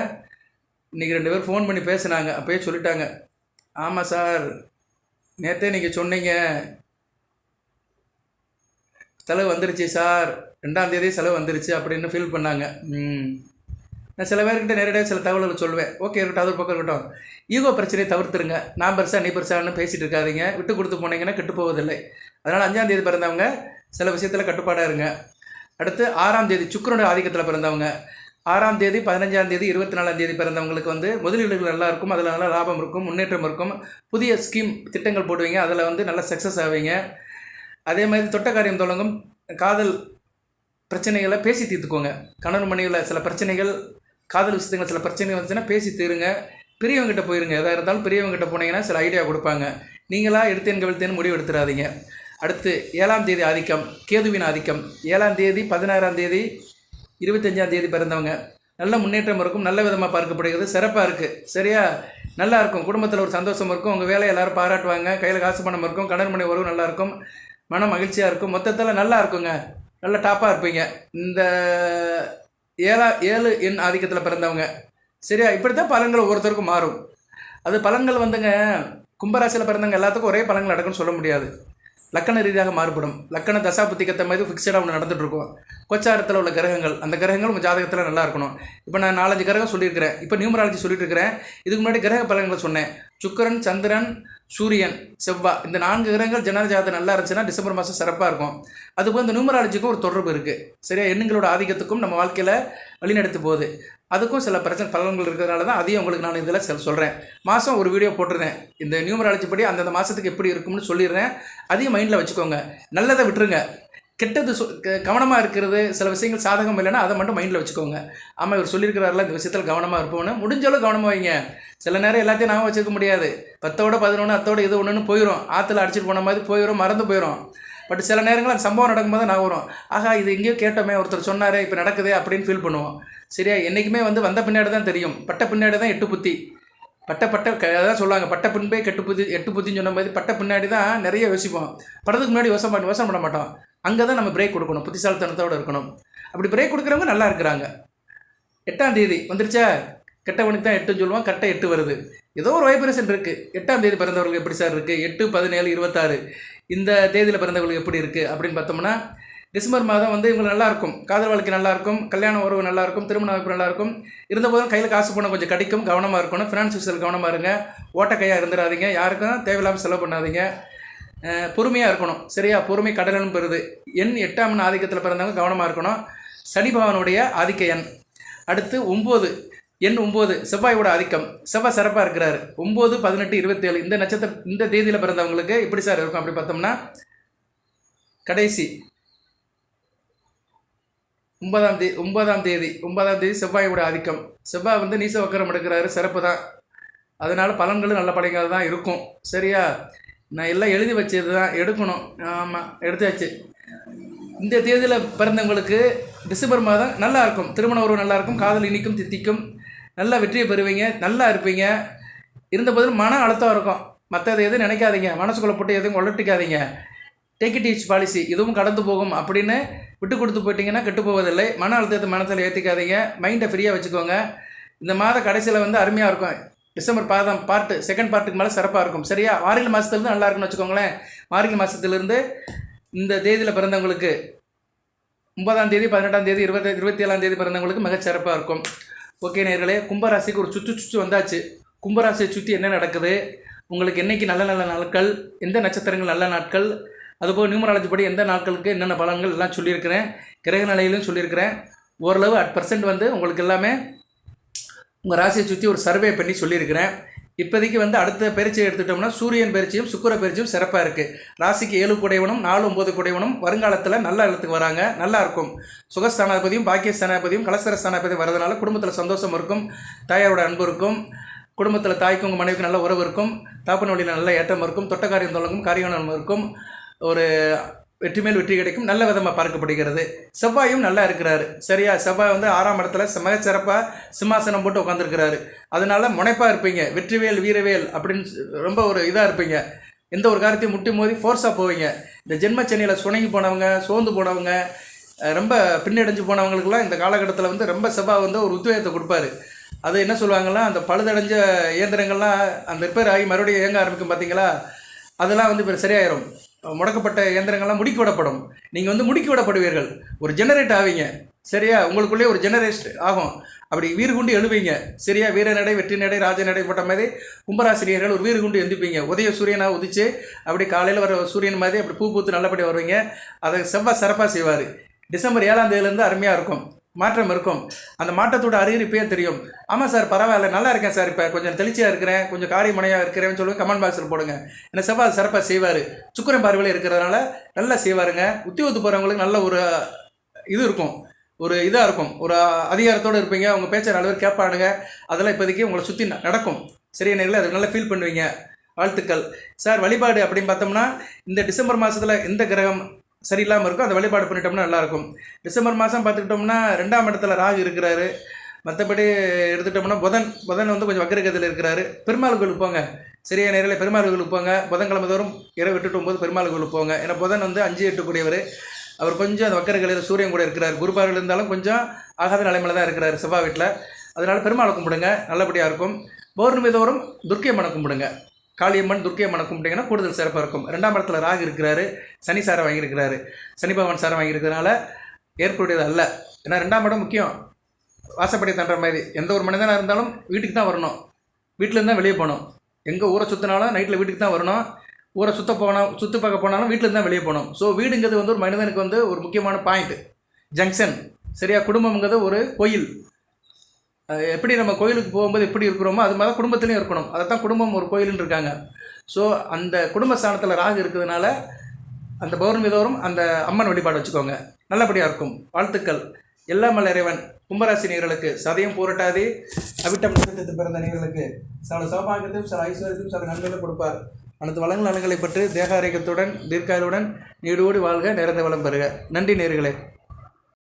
இன்றைக்கி ரெண்டு பேர் ஃபோன் பண்ணி பேசுனாங்க. அப்போயே சொல்லிட்டாங்க. ஆமாம் சார் நேற்றே நீங்கள் சொன்னீங்க. செலவு வந்துருச்சு சார் ரெண்டாம் தேதி செலவு வந்துருச்சு அப்படின்னு ஃபீல் பண்ணாங்க. ம். நான் சில பேர்கிட்ட நேரடியாக சில தகவல்களை சொல்லுவேன். ஓகே இருக்கட்டும் அது பக்கம் இருக்கட்டும். ஈகோ பிரச்சனையை தவிர்த்துருங்க. நான் பெருசாக நீ பெருசான்னு பேசிகிட்டு இருக்காதீங்க. விட்டு கொடுத்து போனீங்கன்னா கெட்டு போவதில்லை. அதனால் அஞ்சாம் தேதி பிறந்தவங்க சில விஷயத்தில் கட்டுப்பாடாக இருங்க. அடுத்து ஆறாம் தேதி சுக்கரோட ஆதிக்கத்தில் பிறந்தவங்க. ஆறாம் தேதி பதினஞ்சாம் தேதி இருபத்தி நாலாம் தேதி பிறந்தவங்களுக்கு வந்து முதலீடுகள் நல்லா இருக்கும். அதில் நல்ல லாபம் இருக்கும் முன்னேற்றம் இருக்கும். புதிய ஸ்கீம் திட்டங்கள் போடுவீங்க. அதில் வந்து நல்லா சக்ஸஸ் ஆவீங்க. அதே மாதிரி தொட்ட காரியம் தொடங்கும். காதல் பிரச்சனைகளை பேசி தீர்த்துக்கோங்க. கணவன் மனைவியில் சில பிரச்சனைகள் காதல் விஷயத்துங்க சில பிரச்சனைகள் வந்துச்சுன்னா பேசி தீருங்க. பெரியவங்ககிட்ட போயிருங்க. எதாக இருந்தாலும் பெரியவங்ககிட்ட போனீங்கன்னா சில ஐடியா கொடுப்பாங்க. நீங்களா எடுத்தேன் கவிழ்த்தேன்னு முடிவு எடுத்துடாதீங்க அடுத்து ஏழாம் தேதி ஆதிக்கம் கேதுவின் ஆதிக்கம். ஏழாம் தேதி பதினாறாம் தேதி இருபத்தஞ்சாம் தேதி பிறந்தவங்க. நல்ல முன்னேற்றம் இருக்கும் நல்ல விதமாக பார்க்கப்படுகிறது. சிறப்பாக இருக்குது சரியா? நல்லா இருக்கும். குடும்பத்தில் ஒரு சந்தோஷம் இருக்கும். உங்கள் வேலையை எல்லோரும் பாராட்டுவாங்க. கையில் காசு பணம் இருக்கும். கடன் மணி உறவு நல்லா இருக்கும். மன மகிழ்ச்சியாக இருக்கும். மொத்தத்தில் நல்லா இருக்குங்க. நல்ல டாப்பாக இருப்பீங்க. இந்த ஏழா ஏழு எண் ஆதிக்கத்தில் பிறந்தவங்க. சரியா? இப்படி தான் பலன்கள் ஒவ்வொருத்தருக்கும் மாறும். அது பலன்கள் வந்துங்க கும்பராசியில் பிறந்தவங்க எல்லாத்துக்கும் ஒரே பலன்கள் நடக்கும்னு சொல்ல முடியாது. லக்கண ரீதியாக மாறுபடும். லக்கண தசா புத்திக்கத்தை மாதிரி ஃபிக்ஸடாக ஒன்று நடந்துட்டுருக்கோம் கொச்சாரத்தில் உள்ள கிரகங்கள் அந்த கிரகங்கள் உங்கள் ஜாதகத்தில் நல்லா இருக்கணும். இப்போ நான் நாலஞ்சு கிரகம் சொல்லியிருக்கிறேன். இப்போ நியூமராலஜி சொல்லிட்டு இருக்கிறேன். இதுக்கு முன்னாடி கிரக பலன்களை சொன்னேன். சுக்கரன் சந்திரன் சூரியன் செவ்வாய் இந்த நான்கு கிரகங்கள் ஜனன ஜாதகம் நல்லா இருந்துச்சுன்னா டிசம்பர் மாதம் சிறப்பாக இருக்கும். அதுபோல் இந்த நியூமராலஜிக்கும் ஒரு தொடர்பு இருக்குது சரியா? எண்ணுங்களோட ஆதிக்கத்துக்கும் நம்ம வாழ்க்கையில் வழிநடத்து போகுது. அதுக்கும் சில பிரச்சனை பலன்கள் இருக்கிறதுனால தான் அதையும் உங்களுக்கு நான் இதில் செல் சொல்கிறேன் மாதம் ஒரு வீடியோ போட்டிருந்தேன். இந்த நியூமராலஜி படி அந்தந்த மாதத்துக்கு எப்படி இருக்கும்னு சொல்லிடுறேன். அதையும் மைண்டில் வச்சுக்கோங்க. நல்லதை விட்டுருங்க. கெட்டது சொ கவனமாக இருக்கிறது சில விஷயங்கள் சாதகம் இல்லைன்னா அதை மட்டும் மைண்டில் வச்சுக்கோங்க. ஆமாம் இவர் சொல்லியிருக்கிறாரில்ல இந்த விஷயத்தில் கவனமாக இருப்போம்னு. முடிஞ்சளவு கவனமாக வைங்க. சில நேரம் எல்லாத்தையும் நாம வச்சுக்க முடியாது. பத்தோட பதினொன்று அத்தோட இது ஒன்றுன்னு போயிடும் ஆற்றுல அடிச்சிட்டு போன மாதிரி போயிடும் மறந்து போயிடும் பட் சில நேரங்கள் அந்த சம்பவம் நடக்கும்போது நான் வரும் ஆகா இது எங்கேயோ கேட்டோமே ஒருத்தர் சொன்னாரே இப்போ நடக்குதே அப்படின்னு ஃபீல் பண்ணுவோம். சரியா? என்றைக்குமே வந்து வந்த பின்னாடி தான் தெரியும். பட்ட பின்னாடி தான் எட்டு புத்தி. பட்ட பட்ட அதான் சொல்லுவாங்க பட்ட பின்பே கெட்டு புத்தி எட்டு புத்தின்னு சொன்ன மாதிரி பட்ட பின்னாடி தான் நிறைய யோசிப்போம். படத்துக்கு முன்னாடி யோசனை பண்ணி யோசனை பண்ண மாட்டோம். அங்கே தான் நம்ம பிரேக் கொடுக்கணும். புத்திசாலித்தனத்தோடு இருக்கணும். அப்படி பிரேக் கொடுக்குறவங்க நல்லா இருக்கிறாங்க. எட்டாம் தேதி வந்துருச்சா? கெட்டவனுக்கு தான் எட்டுன்னு சொல்லுவான். கரெக்டாக எட்டு வருது. ஏதோ ஒரு வைப்ரேஷன் இருக்குது எட்டாம் தேதி பிறந்தவர்களுக்கு எப்படி சார் இருக்குது எட்டு பதினேழு இருபத்தாறு. இந்த தேதியில் பிறந்தவர்களுக்கு எப்படி இருக்குது அப்படின்னு பார்த்தோம்னா டிசம்பர் மாதம் வந்து இவங்க நல்லா இருக்கும். காதல் வாழ்க்கை நல்லாயிருக்கும் கல்யாண உறவு நல்லாயிருக்கும் திருமண வாய்ப்பு நல்லா இருக்கும். இருந்தபோதும் கையில் காசு போனால் கொஞ்சம் கிடைக்கும் கவனமாக இருக்கணும். ஃபினான்ஸ் விஷயத்தில் கவனமாக இருங்க. ஓட்ட கையாக இருந்துடாதீங்க. யாருக்கும் தேவையில்லாமல் செலவு பண்ணாதீங்க. பொறுமையாக இருக்கணும். சரியா? பொறுமை கடலன் பெறுது. எண் எட்டாம் ஆதிக்கத்தில் பிறந்தவங்க கவனமாக இருக்கணும். சனிபவனுடைய ஆதிக்க எண். அடுத்து ஒம்பது. எண் ஒம்பது செவ்வாயோட ஆதிக்கம். செவ்வாய் சிறப்பாக இருக்கிறாரு. ஒம்பது பதினெட்டு இருபத்தேழு. இந்த நட்சத்திர இந்த தேதியில் பிறந்தவங்களுக்கு எப்படி சார் இருக்கும் அப்படி பார்த்தோம்னா கடைசி. ஒன்பதாம் தேதி ஒன்பதாம் தேதி. ஒன்பதாம் தேதி செவ்வாயோட ஆதிக்கம். செவ்வாய் வந்து நீச வக்கரம் எடுக்கிறாரு. சிறப்பு தான். அதனால் பலன்களும் நல்ல பலன்கள் தான் இருக்கும். சரியா? நான் எல்லாம் எழுதி வச்சது தான் எடுக்கணும். ஆமாம் எடுத்தாச்சு. இந்த தேதியில் பிறந்தவங்களுக்கு டிசம்பர் மாதம் நல்லா இருக்கும். திருமண உறவு நல்லா இருக்கும். காதல் இனிக்கும் தித்திக்கும். நல்லா வெற்றியை பெறுவீங்க நல்லா இருப்பீங்க. இருந்த போதிலும் மன அழுத்தம் இருக்கும். மற்றது எதுவும் நினைக்காதீங்க. மனசுக்குள்ளே போட்டு எதுவும் உழட்டிக்காதீங்க. டேக் இட் ஈச் பாலிசி இதுவும் கடந்து போகும் அப்படின்னு விட்டு கொடுத்து போயிட்டீங்கன்னா கெட்டு போவதில்லை. மன அழுத்தத்தை மனசில் ஏற்றிக்காதீங்க மைண்டை ஃப்ரீயாக வச்சுக்கோங்க. இந்த மாத கடைசியில் வந்து அருமையாக இருக்கும். டிசம்பர் பாதம் பார்ட்டு செகண்ட் பார்ட்டுக்கு மேலே சிறப்பாக இருக்கும். சரியா? ஆறில் மாதத்துலேருந்து நல்லா இருக்குன்னு வச்சுக்கோங்களேன். மார்கழி மாதத்துலேருந்து இந்த தேதியில் பிறந்தவங்களுக்கு ஒன்பதாம் தேதி பதினெட்டாம் தேதி இருபத்தி இருபத்தி ஏழாம் தேதி பிறந்தவங்களுக்கு மிகச்சிறப்பாக இருக்கும். ஓகே நேர்களே கும்பராசிக்கு ஒரு சுற்று சுற்று வந்தாச்சு. கும்பராசியை சுற்றி என்ன நடக்குது? உங்களுக்கு என்னைக்கு நல்ல நல்ல நாட்கள்? எந்த நட்சத்திரங்கள் நல்ல நாட்கள்? அதுபோல் நியூமராலஜி படி எந்த நாட்களுக்கு என்னென்ன பலன்கள் எல்லாம் சொல்லியிருக்கிறேன். கிரக நிலையிலும் சொல்லியிருக்கிறேன். ஓரளவு அட் பர்சன்ட் வந்து உங்களுக்கு எல்லாமே உங்கள் ராசியை சுற்றி ஒரு சர்வே பண்ணி சொல்லியிருக்கிறேன். இப்போதைக்கு வந்து அடுத்த பயிற்சியை எடுத்துட்டோம்னா சூரியன் பயிற்சியும் சுக்கிர பயிற்சியும் சிறப்பாக இருக்குது ராசிக்கு ஏழு குடையவனும் நாலு ஒம்பது குடையவனும் வருங்காலத்தில் நல்ல இடத்துக்கு வராங்க. நல்லா இருக்கும். சுகஸ்தானாதிபதியும் பாக்கியஸ்தானாதிபதியும் கலசர ஸ்தானாதிபதியும் வரதுனால குடும்பத்தில் சந்தோஷம் இருக்கும். தாயாரோட அன்பு இருக்கும். குடும்பத்தில் தாய்க்கும் உங்கள் மனைவிக்கு நல்ல உறவு இருக்கும். தாப்பன் வழியில் நல்ல ஏற்றம் இருக்கும். தொட்டக்காரியம் தொடங்கும் காரியம் இருக்கும். ஒரு வெற்றி மேல் வெற்றி கிடைக்கும். நல்ல விதமாக பார்க்கப்படுகிறது. செவ்வாயும் நல்லா இருக்கிறாரு. சரியா? செவ்வாய் வந்து ஆறாம் இடத்துல மிக சிறப்பாக சிம்மாசனம் போட்டு உட்காந்துருக்கிறாரு அதனால முனைப்பாக இருப்பீங்க. வெற்றிவேல் வீரவேல் அப்படின்னு ரொம்ப ஒரு இதாக இருப்பீங்க. எந்த ஒரு காரியத்தையும் முட்டி மோதி ஃபோர்ஸாக போவீங்க. இந்த ஜென்மச்சனியில் சுணங்கி போனவங்க சோர்ந்து போனவங்க ரொம்ப பின்னடைஞ்சு போனவங்களுக்குலாம் இந்த காலகட்டத்தில் வந்து ரொம்ப செவ்வாய் வந்து ஒரு உத்வேகத்தை கொடுப்பாரு. அது என்ன சொல்லுவாங்கன்னா அந்த பழுதடைஞ்ச இயந்திரங்கள்லாம் அந்த ரிப்பேர் ஆகி மறுபடியும் இயங்க ஆரம்பிக்கும் பார்த்தீங்களா அதெல்லாம் வந்து இப்போ சரியாயிரும். முடக்கப்பட்ட இயந்திரங்கள்லாம் முடுக்கி விடப்படும். நீங்கள் வந்து முடுக்கி விடப்படுவீர்கள். ஒரு ஜெனரேட் ஆவீங்க. சரியா? உங்களுக்குள்ளே ஒரு ஜெனரேட் ஆகும். அப்படி வீறு குண்டு எழுவீங்க. சரியா? வீர நடை வெற்றி நடை ராஜ நடை போட்ட மாதிரி கும்பராசிரியர்கள் ஒரு வீறு குண்டு எழுந்திப்பீங்க உதய சூரியனாக உதிச்சு அப்படி காலையில் வர சூரியன் மாதிரி அப்படி பூ பூத்து நல்லபடியாக வருவீங்க. அதை செவ்வாய் சிறப்பாக செய்வார். டிசம்பர் ஏழாம் தேதியிலேருந்து அருமையாக இருக்கும். மாற்றம் இருக்கும். அந்த மாற்றத்தோட அறிகுறி இப்பயே தெரியும். ஆமாம் சார் பரவாயில்ல. நல்லா இருக்கேன் சார். இப்போ கொஞ்சம் தெளிச்சியாக இருக்கிறேன். கொஞ்சம் காரியமனையாக இருக்கிறேன்னு சொல்லி கமெண்ட் பாக்ஸில் போடுங்க. என்ன செவ்வாய் சிறப்பாக செய்வார். சுக்கரன் பார்வையில் இருக்கிறதுனால நல்லா செய்வாருங்க. உத்தியோகத்து போகிறவங்களுக்கு நல்ல ஒரு இது இருக்கும். ஒரு இதாக இருக்கும். ஒரு அதிகாரத்தோடு இருப்பீங்க. உங்கள் பேச்சை நல்ல பேர் கேட்பானுங்க. அதெல்லாம் இப்போதைக்கு உங்களை சுற்றி நடக்கும். சரியான நேரில் அது நல்லா ஃபீல் பண்ணுவீங்க. வாழ்த்துக்கள். சார் வழிபாடு அப்படின்னு பார்த்தோம்னா இந்த டிசம்பர் மாதத்தில் எந்த கிரகம் சரியில்லாமல் இருக்கும் அந்த வழிபாடு பண்ணிட்டோம்னா நல்லாயிருக்கும். டிசம்பர் மாதம் பார்த்துக்கிட்டோம்னா ரெண்டாம் இடத்துல ராகு இருக்கிறாரு. மற்றபடி எடுத்துட்டோம்னா புதன் புதன் வந்து கொஞ்சம் வக்கரகத்தில் இருக்கிறாரு. பெருமாள் கோயிலுக்கு போங்க. சரியான நேரில் பெருமாள் கோயிலுக்கு போங்க. புதன்கிழமை தோறும் இரவு எட்டு to ஒம்பது பெருமாள் கோயிலுக்கு போங்க. ஏன்னா புதன் வந்து அஞ்சு எட்டு கூடியவர். அவர் கொஞ்சம் அந்த வக்கரகலையில் சூரியன் கூட இருக்கிறார். குருபாரில் இருந்தாலும் கொஞ்சம் ஆகாத நிலைமையில தான் இருக்கிறார் செவ்வாய் வீட்டில் அதனால் பெருமாளை கும்பிடுங்க. நல்லபடியாக இருக்கும். பௌர்ணமி தோறும் துர்க்கையம்மனை கும்பிடுங்க. காளியம்மன் துர்க்கையம்மனை கும்பிட்டிங்கன்னா கூடுதல் சிறப்பாக இருக்கும். ரெண்டாம் இடத்துல ராகு இருக்கிறாரு. சனி சாரை வாங்கியிருக்கிறாரு. சனி பகவான் சாரை வாங்கியிருக்கிறதுனால ஏற்புடையது அல்ல. ஏன்னா ரெண்டாம் இடம் முக்கியம். வாசப்படி தண்டுற மாதிரி. எந்த ஒரு மனிதனாக இருந்தாலும் வீட்டுக்கு தான் வரணும். வீட்டிலேருந்து தான் வெளியே போகணும். எங்கே ஊரை சுற்றினாலும் நைட்டில் வீட்டுக்கு தான் வரணும். ஊரை சுற்ற போனால் சுற்றி பார்க்க போனாலும் வீட்டிலேருந்து தான் வெளியே போகணும். ஸோ வீடுங்கிறது வந்து ஒரு மனிதனுக்கு வந்து ஒரு முக்கியமான பாயிண்ட் ஜங்ஷன் சரியா குடும்பம்ங்கிறது ஒரு கோயில். எப்படி நம்ம கோயிலுக்கு போகும்போது எப்படி இருக்கிறோமோ அது மாதிரி தான் குடும்பத்துலேயும் இருக்கணும். அதை தான் குடும்பம் ஒரு கோயிலுன்னு இருக்காங்க. ஸோ அந்த குடும்ப ஸ்தானத்தில் ராகு இருக்கிறதுனால அந்த பௌர்ணமி தோறும் அந்த அம்மன் வழிபாடு வச்சுக்கோங்க. நல்லபடியாக இருக்கும். வாழ்த்துக்கள். எல்லா இறைவன் கும்பராசி நேர்களுக்கு சதயம் பூரட்டாதி அவிட்டம் நட்சத்திரத்தில் பிறந்த நேர்களுக்கு சில சௌபாகியத்தையும் சில ஐஸ்வர்யத்தையும் சில நன்மைகளை கொடுப்பார். அனைத்து வளங்கள் நலங்களை பற்றி தேக ஆரோக்கியத்துடன் தீர்க்காயுடன் நீடோடி வாழ்க நிறைந்த வளம் பெறுக. நன்றி நேர்களே